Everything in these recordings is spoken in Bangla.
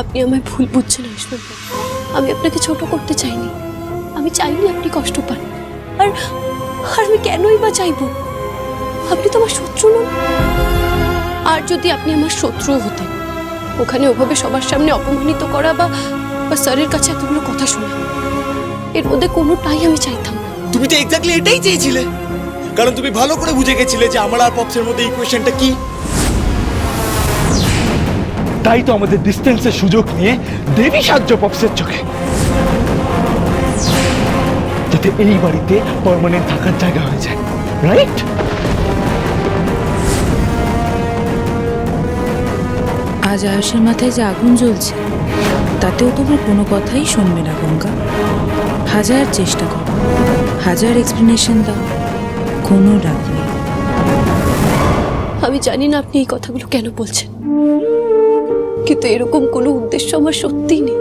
আপনি আমায় ভুল বুঝছেন, আয়ুষ্মান আমি আপনাকে ছোট করতে চাইনি। আমি চাইনি আপনি কষ্ট পান। আর আর আমি কেনই বা চাইব? আপনি তো আমার শত্রু নন। আর যদি আপনি আমার শত্রুও হতেন, ওখানে ওভাবে সবার সামনে অপমানিত করা বা বা স্যারের কাছে এতগুলো কথা শোনা, এর মধ্যে কোনোটাই আমি চাইতাম তুমি তো এক্স্যাক্টলি এটাই চেয়েছিলে। কারণ তুমি ভালো করে বুঝে গেছিলে যে আমার আর পপসের মধ্যে ইকুয়েশনটা কি। তাই তো আমাদের ডিস্টেন্সের সুযোগ নিয়ে দেবী সাহায্য পপসের চোখে। যাতে এই বাড়িতে পার্মানেন্ট থাকার জায়গা হয়ে যায়। রাইট আজ আয়ুষের মাথায় যে আগুন জ্বলছে তাতেও তোমার কোনো কথাই শুনবে না গঙ্গা। হাজার চেষ্টা করো হাজার এক্সপ্লেনেশন দাও কোনো ডাক নেই। আমি জানি না আপনি এই কথাগুলো কেন বলছেন। কিন্তু এরকম কোনো উদ্দেশ্য আমার সত্যিই নেই।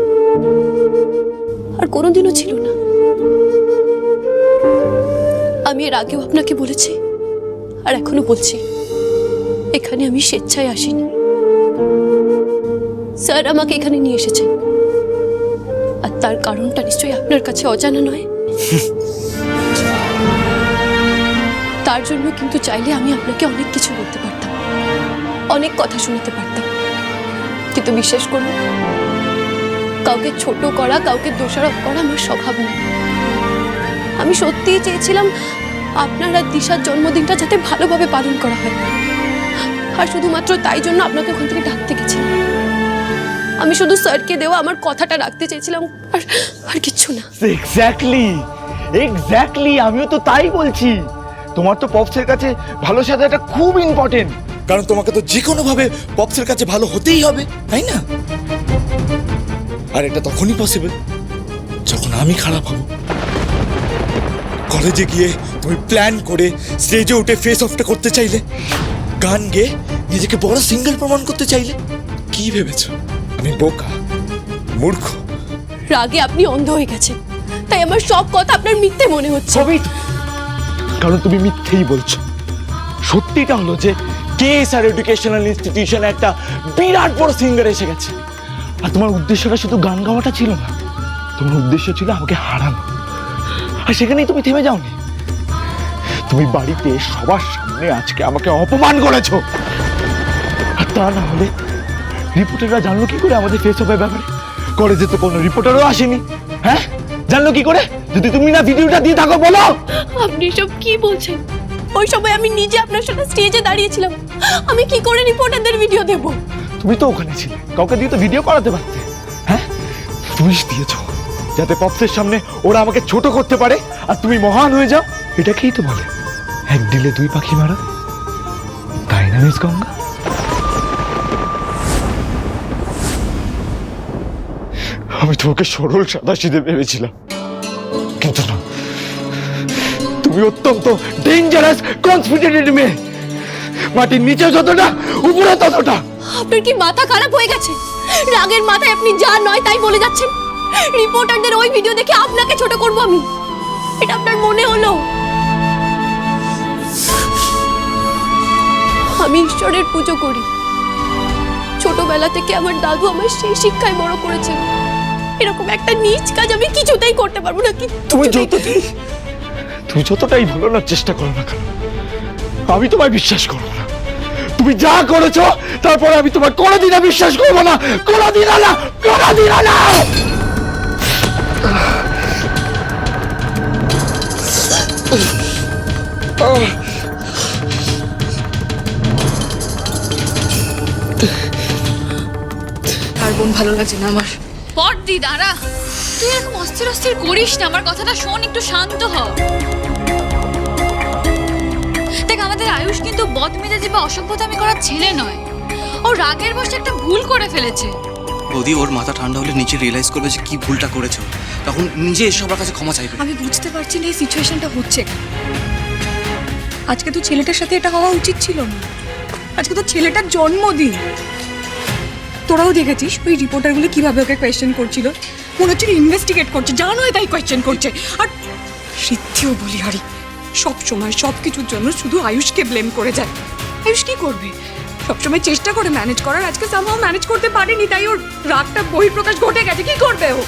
আর কোনোদিনও ছিল না। আমি এর আগেও আপনাকে বলেছি, আর এখনও বলছি, এখানে আমি স্বেচ্ছায় আসিনি। স্যার আমাকে এখানে নিয়ে এসেছেন। আর তার কারণটা নিশ্চয়ই আপনার কাছে অজানা নয়। তার জন্য কিন্তু চাইলে আমি আপনাকে অনেক কিছু বলতে পারতাম, অনেক কথা শুনতে পারতাম। কিন্তু বিশ্বাস করুন কাউকে ছোট করা, কাউকে দোষারোপ করা আমার স্বভাব নেই আমি সত্যিই চেয়েছিলাম আপনার আর দিশার জন্মদিনটা যাতে ভালোভাবে পালন করা হয়। আর শুধুমাত্র তাই জন্য আপনাকে ওখান থেকে ডাকতে গেছিলাম। আমি শুধু স্যারকে দেওয়া আমার কথাটা রাখতে চেয়েছিলাম, আর আর কিচ্ছু না। এক্স্যাক্টলি এক্স্যাক্টলি আমিও তো তাই বলছি। তোমার তো পপসের কাছে ভালো সাজাটা খুব ইম্পর্টেন্ট কারণ তোমাকে তো যে কোনো ভাবে পপসের কাছে ভালো হতেই হবে তাই না? আর এটা তখনই পসিবল যখন আমি খারাপ হব। কলেজে গিয়ে তুমি প্ল্যান করে স্টেজে উঠে ফেস অফটা করতে চাইলে গান গেয়ে নিজেকে বড় সিঙ্গেল প্রমাণ করতে চাইলে কি ভেবেছো? আমি বোকা মূর্খ। রাগে আপনি অন্ধ হয়ে গেছেন। তাই আমার সব কথা আপনার মিথ্যে মনে হচ্ছে। সবই কারণ তুমি মিথ্যেই বলছো। সত্যিটা হলো যে কেএসআর এডুকেশনাল ইনস্টিটিউশনে একটা বিরাট বড় সিঙ্গার এসে গেছে। আর তোমার উদ্দেশ্যটা শুধু গান গাওয়াটা ছিল না, তোমার উদ্দেশ্য ছিল আমাকে হারানো। আর সেখানেই তুমি থেমে যাওনি। তুমি বাড়িতে সবার সামনে আজকে আমাকে অপমান করেছ। আর তা না হলে রিপোর্টাররা জানলো কি করে আমাদের ফেস অফের ব্যাপারে? কলেজে তো কোনো রিপোর্টারও আসেনি। হ্যাঁ? জানলো কি করে? যদি তুমি না ভিডিওটা দিয়ে থাকো, বলো। আপনি সব কি বলছেন? ওই সময় আমি নিজে আপনার সাথে স্টেজে দাঁড়িয়েছিলাম। আমি কি করে রিপোর্টারদের ভিডিও দেব? তুমি তো ওখানে ছিলে, কাউকে দিয়ে তো ভিডিও করাতে পারতে। হ্যাঁ? পুলিশ দিয়েছ, যাতে পপসের সামনে ওরা আমাকে ছোট করতে পারে, আর তুমি মহান হয়ে যাও। এটাকেই তো বলে এক দিলে দুই পাখি মারা, তাই না, মিস গঙ্গা? আমি তোমাকে সরল সাদা সিধে ভেবেছিলাম, কিন্তু না। তুমি অত্যন্ত ডেঞ্জারাস কনসপিরেটেড মেয়ে। মাটির নিচে যতটা উপরে ততটা। আপনার কি মাথা খারাপ হয়ে গেছে? রাগের মাথায় আপনি যা নয় তাই বলে যাচ্ছেন? রিপোর্টারদের ওই ভিডিও দেখে আপনাকে ছোট করব আমি। এটা আপনার মনে হলো? আমি ঈশ্বরের পুজো করি। ছোটবেলা থেকে আমার দাদু আমার সেই শিক্ষায় বড় করেছেন। এরকম একটা নিজ কাজ আমি কিছুতেই করতে পারব না কি তুমি যতটাই তুমি যতটাই ভুলানোর চেষ্টা করো না কেন। আমি তোমায় বিশ্বাস করব না। তুমি যা করেছ তারপরে আমি তোমার কোনোদিন বিশ্বাস করব না। কোনোদিন না কোনোদিন না। আর বোন ভালো লাগছে না আমার। পর্দি দাঁড়া। তুই এরকম অস্থির অস্থির করিস না। আমার কথাটা শোন একটু শান্ত হ। দেখ আমাদের আয়ুষ কিন্তু বদমেজাজি বা অসভ্যতামি করার ছেলে নয়। ও রাগের বসে একটা ভুল করে ফেলেছে। বৌদি ওর মাথা ঠান্ডা হলে নিজে রিয়েলাইজ করবে যে কি ভুলটা করেছ তখন নিজে এসে সবার কাছে ক্ষমা চাইবে। আমি বুঝতে পারছি না এই সিচুয়েশনটা হচ্ছে কেন। আজকে তো ছেলেটার সাথে এটা হওয়া উচিত ছিল না। আজকে তো ছেলেটার জন্মদিন। তোরাও দেখেছিস ওই রিপোর্টারগুলো কীভাবে ওকে কোয়েশ্চেন করছিল? মনে হচ্ছে ইনভেস্টিগেট করছে জানোই তাই কোয়েশ্চেন করছে। আর সিদ্ধিও বলি হারি সব সময় সব কিছুর জন্য শুধু আয়ুষকে ব্লেম করে যায়। আয়ুষ কি করবে? সবসময় চেষ্টা করে ম্যানেজ করার আজকে সামহাও ম্যানেজ করতে পারেনি তাই ওর রাগটা বহিঃপ্রকাশ ঘটে গেছে কি করবে ও?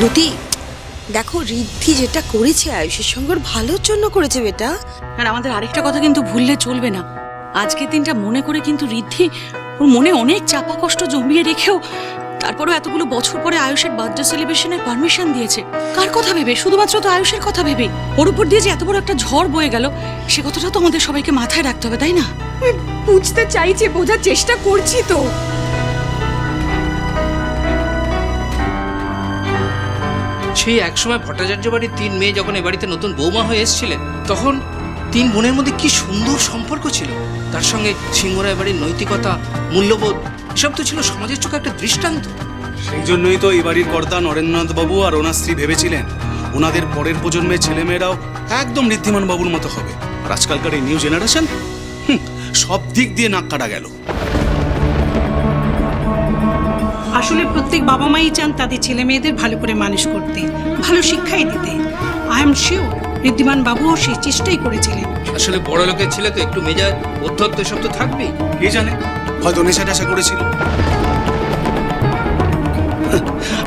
দুতি দেখো ঋদ্ধি যেটা করেছে আয়ুষের সঙ্গে ভালোর জন্য করেছে বেটা। আর আমাদের আরেকটা কথা কিন্তু ভুললে চলবে না। আজকের দিনটা মনে করে কিন্তু ঋদ্ধি ওর মনে অনেক চাপা কষ্ট জমিয়ে রেখেও তারপরও এতগুলো বছর পরে আয়ুষের বার্থডে সেলিব্রেশনের পারমিশন দিয়েছে। কার কথা ভেবে? শুধুমাত্র তো আয়ুষের কথা ভেবে। ওর উপর দিয়ে যে এত বড় একটা ঝড় বয়ে গেল সে কথাটা তো আমাদের সবাইকে মাথায় রাখতে হবে তাই না? বুঝতে চাইছি বোঝার চেষ্টা করছি তো। সেই একসময় ভট্টাচার্য বাড়ির তিন মেয়ে যখন এ বাড়িতে নতুন বৌমা হয়ে এসেছিলেন তখন তিন বোনের মধ্যে কি সুন্দর সম্পর্ক ছিল? তার সঙ্গে সিংহরায় বাড়ির নৈতিকতা মূল্যবোধ এসব তো ছিল সমাজের চোখে একটা দৃষ্টান্ত। সেই জন্যই তো এই বাড়ির কর্তা নরেন্দ্রনাথ বাবু আর ওনার স্ত্রী ভেবেছিলেন ওনাদের পরের প্রজন্মের ছেলেমেয়েরাও একদম ঋদ্ধিমান বাবুর মতো হবে। আর আজকালকার এই নিউ জেনারেশন সব দিক দিয়ে নাক কাটা গেল। আসলে প্রত্যেক বাবা মাই চান তাদের ছেলে মেয়েদের ভালো করে মানুষ করতে ভালো শিক্ষাই দিতে। আই এম শিওর ঋদ্ধিমান বাবুও সেই চেষ্টাই করেছিলেন। আসলে বড় লোকের ছেলে তো একটু মেজাজ অধ্যত্ত এসব তো থাকবেই। কে জানে? হয়তো নেশা টেশা করেছিল।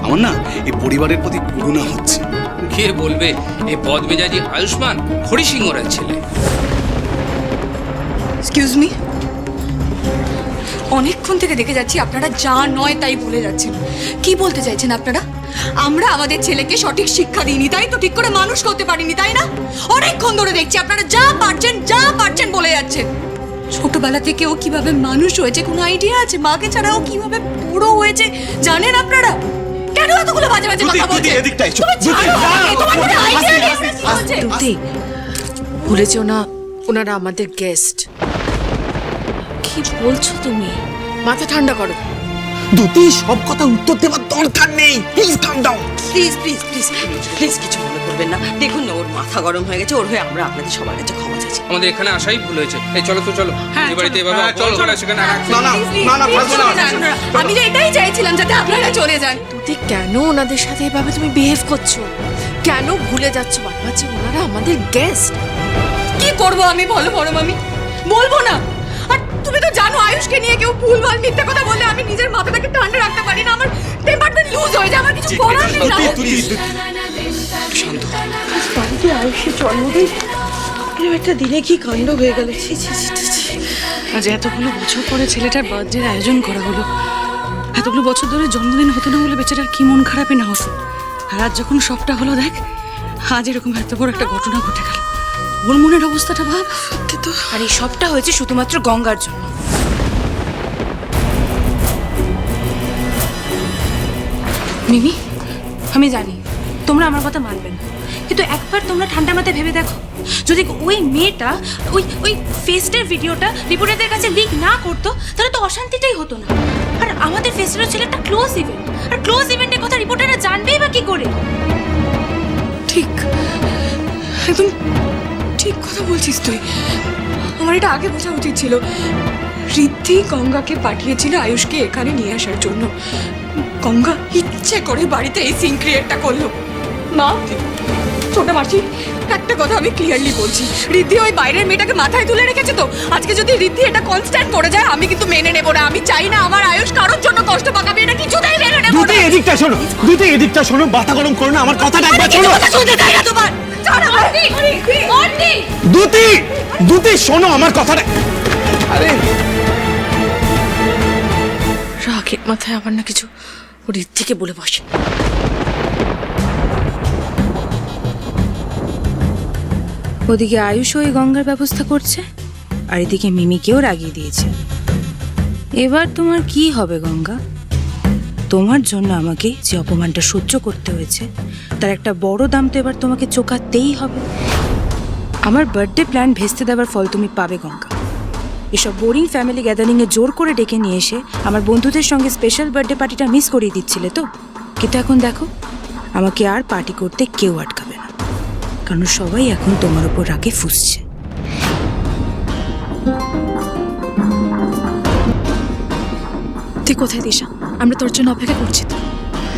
আমার না এই পরিবারের প্রতি করুণা হচ্ছে। কে বলবে এই বদমেজাজি আয়ুষ্মান হরি সিংহ ছেলে। এক্সকিউজ মি অনেকক্ষণ থেকে দেখে যাচ্ছি আপনারা যা নয় তাই বলে যাচ্ছেন। কি বলতে চাইছেন আপনারা? আমরা আমাদের ছেলেকে সঠিক শিক্ষা দিইনি তাই তো ঠিক করে মানুষ করতে পারিনি তাই না? অনেকক্ষণ ধরে দেখছি আপনারা যা পারছেন যা পারছেন বলে যাচ্ছেন। ছোটবেলা থেকে ও কীভাবে মানুষ হয়েছে কোনো আইডিয়া আছে? মাকে ছাড়া ও কীভাবে বড় হয়েছে জানেন আপনারা? কেন এতগুলো বাজে বাজে কথা বলছি? দুতি ভুলে যেও না ওনারা আমাদের গেস্ট কি বলছো তুমি? মাথা ঠান্ডা করো। দুটি সব কথা উত্তর দেওয়ার দরকার নেই। Please calm down please please please please কিছু মনে করবেন না। দেখুন না ওর মাথা গরম হয়ে গেছে। ওর হয়ে আমরা আপনাদের সবার কাছে ক্ষমা চাইছি আমাদের এখানে আসাই ভুল হয়েছে। এই চলো তো চলো। এই বাড়িতে এভাবে চলো। চলো সেখানে না। না না না আমি যে এটাই চাইছিলাম যাতে আপনারা চলে যান। তুই কেন ওনাদের সাথে এভাবে তুমি বিহেভ করছ? কেন ভুলে যাচ্ছ? বাবা যে ওনারা আমাদের গেস্ট কি করব আমি? বলো বড় মামি। বলব না। তুমি তো জানো আয়ুষকে নিয়ে কেউ ভুলভাল মিথ্যা কথা বললে আমি নিজের মাথাটাকে ঠান্ডা রাখতে পারি না আমার টেম্পারমেন্ট লুজ হয়ে যায় আমার কিছু করার নেই না এরকম একটা দিনে কি কাণ্ড হয়ে গেল? ছি ছি ছি ছি, ছি। আজ এতগুলো বছর পরে ছেলেটার বার্থডের আয়োজন করা হলো। এতগুলো বছর ধরে জন্মদিন হতো না বলে বেচারার কি মন খারাপই না হতো। আর আজ যখন সবটা হলো দেখ আজ এরকম এত বড় একটা ঘটনা ঘটে গেল। ওর মনের অবস্থাটা ভাব। সত্যি তো আর এই সবটা হয়েছে শুধুমাত্র গঙ্গার জন্য। মিমি আমি জানি তোমরা আমার কথা মানবে না। কিন্তু একবার তোমরা ঠান্ডা মাথায় ভেবে দেখো যদি ওই মেয়েটা ওই ওই ফেস্টের ভিডিওটা রিপোর্টারদের কাছে লিক না করতো তাহলে তো অশান্তিটাই হতো না। আর আমাদের ফেস্টের ছিল একটা ক্লোজ ইভেন্ট আর ক্লোজ ইভেন্টের কথা রিপোর্টাররা জানবেই বা কি করে? ঠিক। একদম ঠিক কথা বলছিস তুই? আমার এটা আগে বোঝা উচিত ছিল। ঋদ্ধি গঙ্গাকে পাঠিয়েছিল আয়ুষকে এখানে নিয়ে আসার জন্য। গঙ্গা ইচ্ছে করে বাড়িতে এই সিন ক্রিয়েটটা করল। মা ছোট মাসি একটা কথা আমি ক্লিয়ারলি বলছি। ঋদ্ধি ওই বাইরের মেয়েটাকে মাথায় তুলে রেখেছে তো? আজকে যদি ঋদ্ধি এটা কনস্ট্যান্ট করে যায় আমি কিন্তু মেনে নেব না। আমি চাই না আমার আয়ুষ কারোর জন্য কষ্ট পাক আমি এটা কিছুতেই মেনে নেব না। এদিকটা শোনো দুটি এদিকটা শোনো মাথা গরম করো না আমার কথাটা একবার শোনো। কথা শুনতে চাই না তোমার। দুটি দুটি শোনো আমার কথাটা। আরে। রাগের মাথায় আবার না কিছু ঋদ্ধিকে বলে বসে। ওদিকে আয়ুষ ওই গঙ্গার ব্যবস্থা করছে আর এদিকে মিমিকেও রাগিয়ে দিয়েছে। এবার তোমার কি হবে গঙ্গা? তোমার জন্য আমাকে যে অপমানটা সহ্য করতে হয়েছে, তার একটা বড় দাম তো এবার তোমাকে চোকাতেই হবে। আমার বার্থডে প্ল্যান ভেস্তে দেওয়ার ফল তুমি পাবে, গঙ্গা। এসব বোরিং ফ্যামিলি গ্যাদারিংয়ে জোর করে ডেকে নিয়ে এসে আমার বন্ধুদের সঙ্গে স্পেশাল বার্থডে পার্টিটা মিস করিয়ে দিচ্ছিলে তো? কিন্তু এখন দেখো, আমাকে আর পার্টি করতে কেউ আটকাবে না। কারণ সবাই এখন তোমার উপর রাগে ফুসছে। তুই কোথায় দিশা? আমরা তোর জন্য অপেক্ষা করছি তো।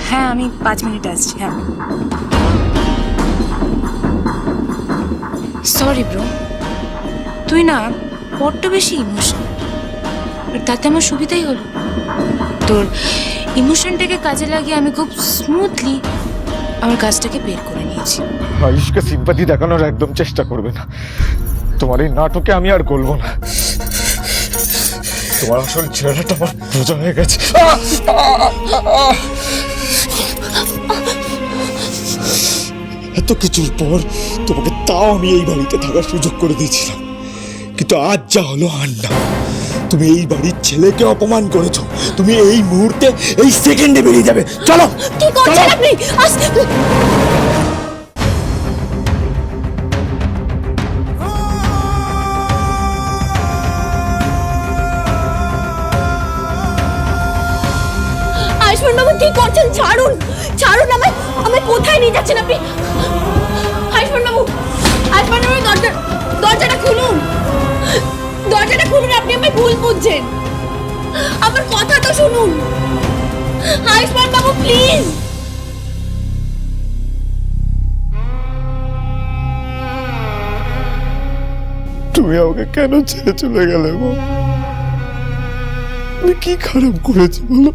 হ্যাঁ আমি পাঁচ মিনিট আসছি হ্যাঁ। সরি ব্রো তুই না বড্ড বেশি ইমোশন তাতে আমার সুবিধাই হলো। তোর ইমোশনটাকে কাজে লাগিয়ে আমি খুব স্মুথলি আমার কাজটাকে বের করে নিয়েছি। আয়ুষকে সিম্পাতি দেখানোর একদম চেষ্টা করবে না। তোমার এই নাটকে আমি আর করব না। তোমার আসল চেহারাটা আমার বোঝা হয়ে গেছে! এত কিছুর পর তোমাকে তাও আমি এই বাড়িতে থাকার সুযোগ করে দিয়েছিলাম। কিন্তু আজ যা হলো আর না। তুমি এই বাড়ির ছেলেকে অপমান করেছ। তুমি এই মুহূর্তে এই সেকেন্ডে বেরিয়ে যাবে। চলো! কি করছেন আপনি? করছেন ছাড়ুন ছাড়ুন আমায় আমায় কোথায় নিয়ে যাচ্ছেন আপনি? বাবু বাবু দরজা, দরজাটা খুলুন। দরজাটা খুলুন, আপনি ভুল বুঝছেন। আমার কথা তো শুনুন। আয়ুষ্মান বাবু প্লিজ। তুমি আমাকে কেন ছেড়ে চলে গেলে আমি কি খারাপ করেছি, বলো?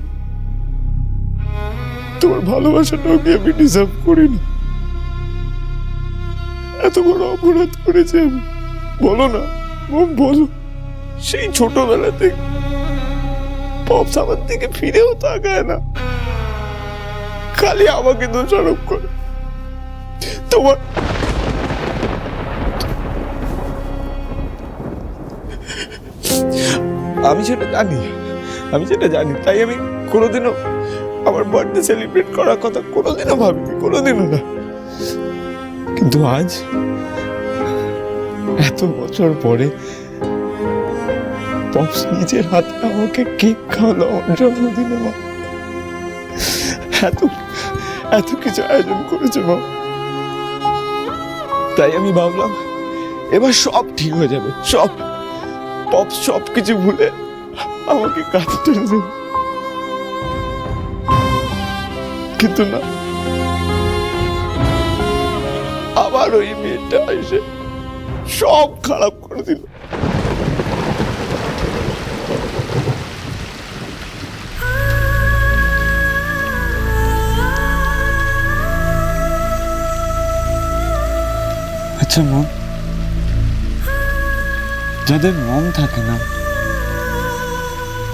তোমার ভালোবাসাটাও কি আমি ডিজার্ভ করিনি? এত বড় অপরাধ করেছি আমি। বলো না বলো। সেই ছোটবেলা থেকে পপস আমার দিকে ফিরেও তাকায় না। খালি আমাকে দোষারোপ করে। তোমার আমি সেটা জানি, আমি সেটা জানি, তাই আমি কোনোদিনও আমার বার্থডে সেলিব্রেট করার কথা কোনোদিনও ভাবিনি, কোনোদিনও না। কিন্তু আজ, এত বছর পরে পপস নিজের হাতে আমাকে কেক খাওয়ালো, আমার জন্মদিনে মা। এত এত কিছু আয়োজন করেছে মা। তাই আমি ভাবলাম, এবার সব ঠিক হয়ে যাবে, সব পপ সব কিছু ভুলে আমাকে কাঁদতে দেবে কিন্তু না। আবার ওই মেয়েটা এসে সব খারাপ করে দিল। আচ্ছা মন যাদের মন থাকে না,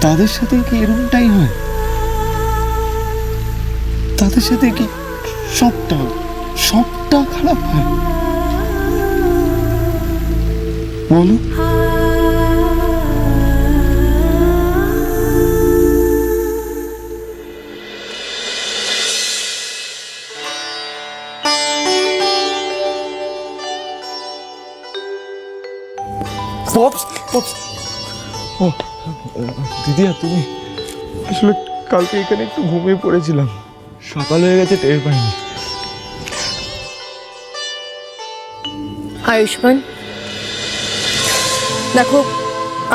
তাদের সাথে কি এরকমটাই হয়? তাদের সাথে কি সবটা সবটা খারাপ হয়? বলো। পপস পপস ও দিদিয়া, তুমি আসলে কালকে এখানে একটু ঘুমিয়ে পড়েছিলাম। সকাল হয়ে গেছে, টের পাইনি। আয়ুষ্মান, দেখো,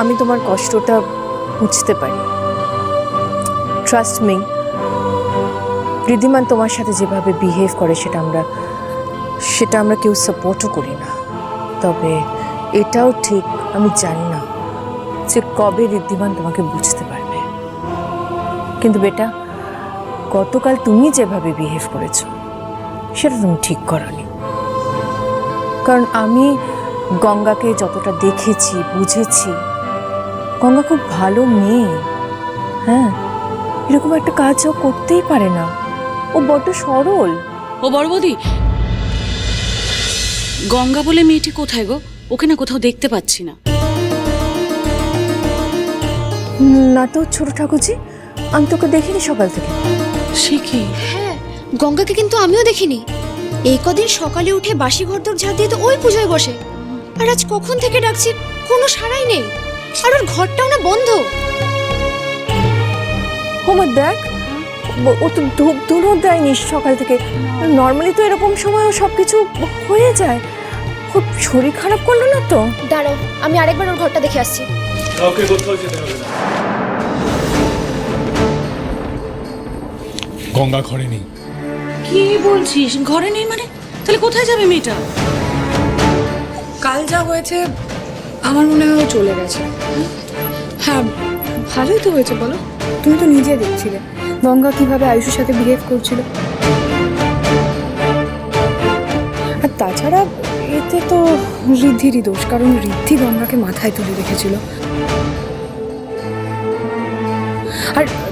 আমি তোমার কষ্টটা বুঝতে পারি। ট্রাস্ট মি ঋদ্ধিমান তোমার সাথে যেভাবে বিহেভ করে সেটা আমরা সেটা আমরা কেউ সাপোর্টও করি না। তবে এটাও ঠিক, আমি জানি না যে কবে ঋদ্ধিমান তোমাকে বুঝতে পারবে। কিন্তু বেটা গতকাল তুমি যেভাবে বিহেভ করেছ সেটা তুমি ঠিক করনি। কারণ আমি গঙ্গাকে যতটা দেখেছি বুঝেছি গঙ্গা খুব ভালো মেয়ে। হ্যাঁ এরকম একটা কাজ ও করতেই পারে না। ও বড্ড সরল। ও বড় বৌদি গঙ্গা বলে মেয়েটি কোথায় গো? ওকে না কোথাও দেখতে পাচ্ছি না। না তো ছোট ঠাকুরজি আমি তোকে দেখিনি সকাল থেকে। সে কি? হ্যাঁ গঙ্গাকে কিন্তু আমিও দেখিনি। এই কদিন সকালে উঠে বাসি ঘরদোর ঝাড় দিয়ে তো ওই পুজোয় বসে। আর আজ কখন থেকে ডাকছি কোনো সাড়াই নেই। আর ওর ঘরটাও না বন্ধ। হোমার দেখ ও- তো ধূপ ধুনো দেয়নি সকাল থেকে। নর্মালি তো এরকম সময় সব কিছু হয়ে যায়। খুব শরীর খারাপ করল না তো? দাঁড়াও আমি আরেকবার ওর ঘরটা দেখে আসছি। গঙ্গা ঘরে নেই। কি বলছিস? ঘরে নেই মানে? তাহলে কোথায় যাবে মেয়েটা? কাল যা হয়েছে আমার মনে হয় চলে গেছে। হ্যাঁ ভালোই তো হয়েছে বলো। তুমি তো নিজে দেখছিলে। গঙ্গা কীভাবে আয়ুষের সাথে বিহেভ করছিল। আর তাছাড়া এতে তো ঋদ্ধিরই দোষ কারণ ঋদ্ধি গঙ্গাকে মাথায় তুলে রেখেছিল।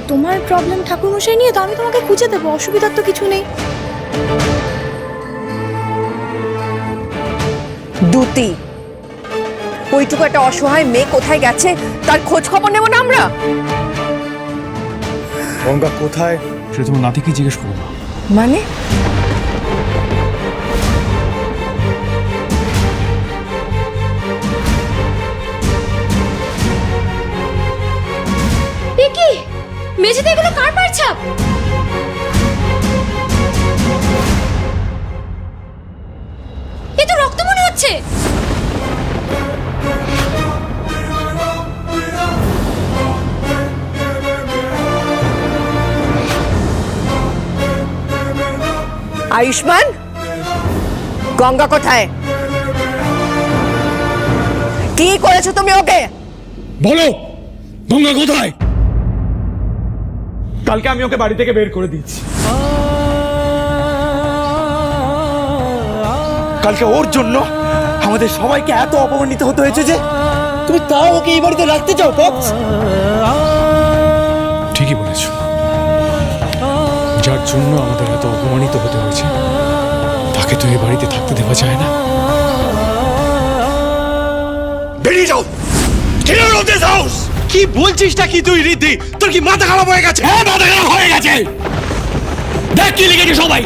তোমার প্রবলেম ঠাকুরমশাই নিয়ে তো আমি তোমাকে খুঁজে দেবো অসুবিধার তো কিছু নেই। দুতি ওইটুকু একটা অসহায় মেয়ে কোথায় গেছে? তার খোঁজ খবর নেব না আমরা? গঙ্গা কোথায়? সে তোমার নাতিকে জিজ্ঞেস করব মানে? মেঝেতে এগুলো কার পায়ের ছাপ? এ তো রক্ত মনে হচ্ছে। আয়ুষ্মান গঙ্গা কোথায়? কি করেছ তুমি ওকে? বলো গঙ্গা কোথায়? কালকে আমি ওকে বাড়ি থেকে বের করে দিয়েছি। কালকে ওর জন্য আমাদের সবাইকে এত অপমানিত হতে হয়েছে যে তুমি তাও ওকে এই বাড়িতে রাখতে চাও পক্স ঠিকই বলেছ। যার জন্য আমাদের এত অপমানিত হতে হয়েছে তাকে তো এই বাড়িতে থাকতে দেওয়া যায় না। বেরিয়ে যাও। Get out of this house! কি বলছিস বলছিসটা কি তুই রিদ্ধি তোর কি মাথা খারাপ হয়ে গেছে? হ্যাঁ মাথা খারাপ হয়ে গেছে। দেখ কি লিখেছে সবাই।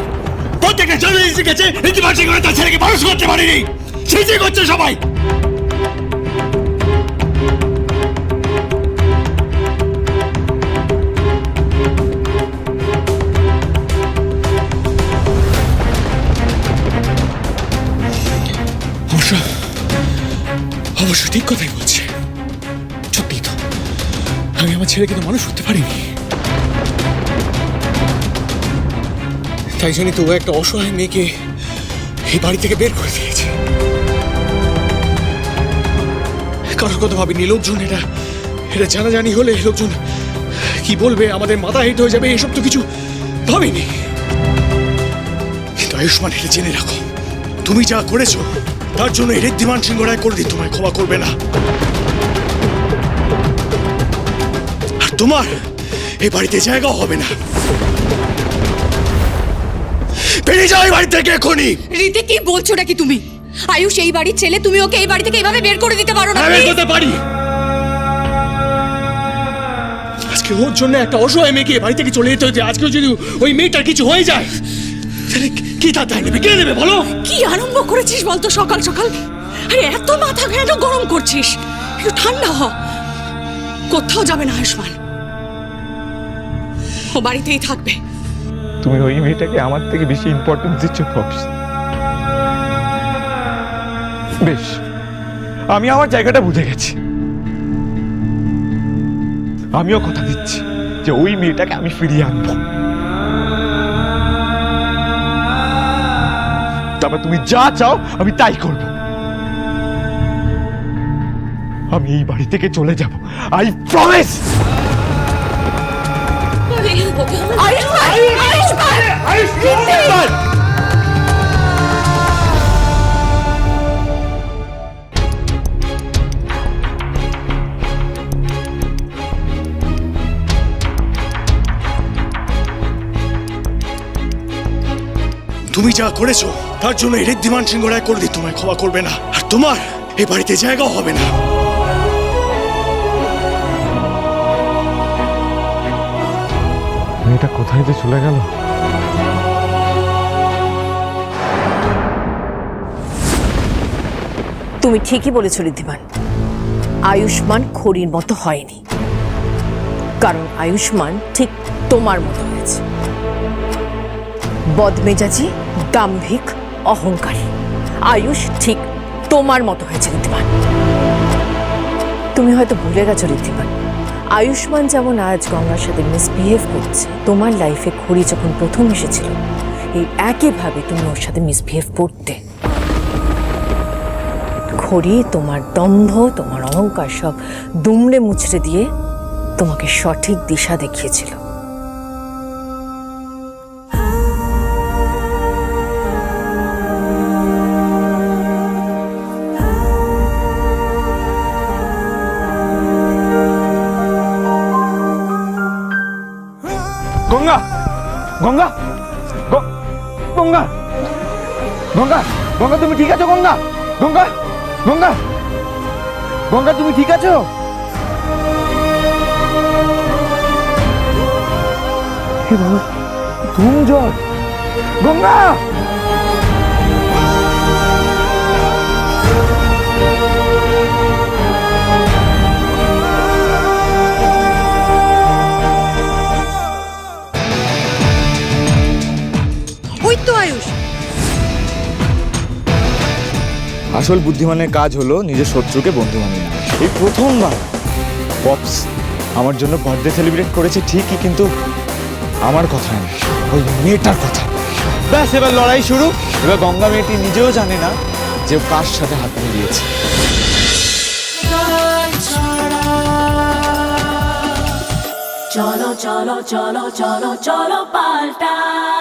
প্রত্যেকটা জার্নালিস্ট লিখেছে রীতিমান সিং তার ছেলেকে মানুষ করতে পারেনি। সেই করছে সবাই। অবশ্য ঠিক কথাই আমি আমার ছেলেকে তো মানুষ করতে পারিনি। তাই জন্যই তো একটা অসহায় মেয়েকে এই বাড়ি থেকে বের করে দিয়েছে। কারোর কথা ভাবিনি লোকজন এটা। এটা জানাজানি হলে লোকজন কি বলবে, আমাদের মাথা হেট হয়ে যাবে, এসব তো কিছু ভাবিনি। কিন্তু আয়ুষ্মান এটা জেনে রাখো। তুমি যা করেছ, তার জন্য ঋদ্ধিমান সিংহ রায় করে দিই তোমায় ক্ষমা করবে না। তোমার এ বাড়িতে জায়গা হবে না। বেরিয়ে যাও এই বাড়ি থেকে এখনই রীতি কি বলছো নাকি তুমি? আয়ুষ এই বাড়ির ছেলে তুমি ওকে এই বাড়ি থেকে এইভাবে বের করে দিতে পারো না হ্যাঁ, বের করতে পারি। আজকে ওর জন্য একটা অসহায় মেয়েকে বাড়ি থেকে চলে যেতে হয়েছে। আজকেও যদি ওই মেয়েটার কিছু হয়ে যায় তাহলে কি তা দায় নেবে? কে নেবে বলো? কি আরম্ভ করেছিস বলতো সকাল সকাল? আরে এত মাথা কেন গরম করছিস। একটু ঠান্ডা হ। কোথাও যাবে না আয়ুষ্মান। ও বাড়িতেই থাকবে। তুমি ওই মেয়েটাকে আমার থেকে বেশি ইম্পর্টেন্স দিচ্ছ ফক্স বেশ, আমি আমার জায়গাটা বুঝে গেছি। আমিও কথা দিচ্ছি যে ওই মেয়েটাকে আমি ফিরিয়ে আনব। তারপর তুমি যা চাও, আমি তাই করব। আমি এই বাড়ি থেকে চলে যাব। আই প্রমিস তুমি যা করেছ তার জন্য এই ঋদ্ধিমান সিংহ রায় করে দিই তোমায় ক্ষমা করবে না। আর তোমার এ বাড়িতে জায়গাও হবে না। মেয়েটা কোথায় যে চলে গেল? তুমি ঠিকই বলেছ, ঋদ্ধিমান। আয়ুষ্মান খড়ির মতো হয়নি। কারণ আয়ুষ্মান ঠিক তোমার মতো হয়েছে। বদমেজাজি, দাম্ভিক, অহংকারী। আয়ুষ ঠিক তোমার মতো হয়েছে, ঋদ্ধিমান। তুমি হয়তো ভুলে গেছো, ঋদ্ধিমান। আয়ুষ্মান যেমন আজ গঙ্গার সাথে মিসবিহেভ করছে, তোমার লাইফে খড়ি যখন প্রথম এসেছিল, এই একইভাবে তুমি ওর সাথে মিসবিহেভ করতে। খড়ি তোমার দম্ভ তোমার অহংকার সব দুমড়ে মুচড়ে দিয়ে তোমাকে সঠিক দিশা দেখিয়েছিল। গঙ্গা গঙ্গা গঙ্গা গঙ্গা গঙ্গা, তুমি ঠিক আছো গঙ্গা? গঙ্গা গঙ্গা গঙ্গা, তুমি ঠিক আছো? হে জল গঙ্গা! আসল বুদ্ধিমানের কাজ হলো নিজের শত্রুকে বন্ধু বানিয়ে। এই প্রথমবার পপস আমার জন্য বার্থডে সেলিব্রেট করেছে ঠিকই, কিন্তু আমার কথা না ওই মেয়েটার কথা ব্যাস, এবার লড়াই শুরু। এবার গঙ্গা মেয়েটি নিজেও জানে না যে কার সাথে হাত মিলিয়েছে। চলো চলো চলো চলো চলো পাল্টাই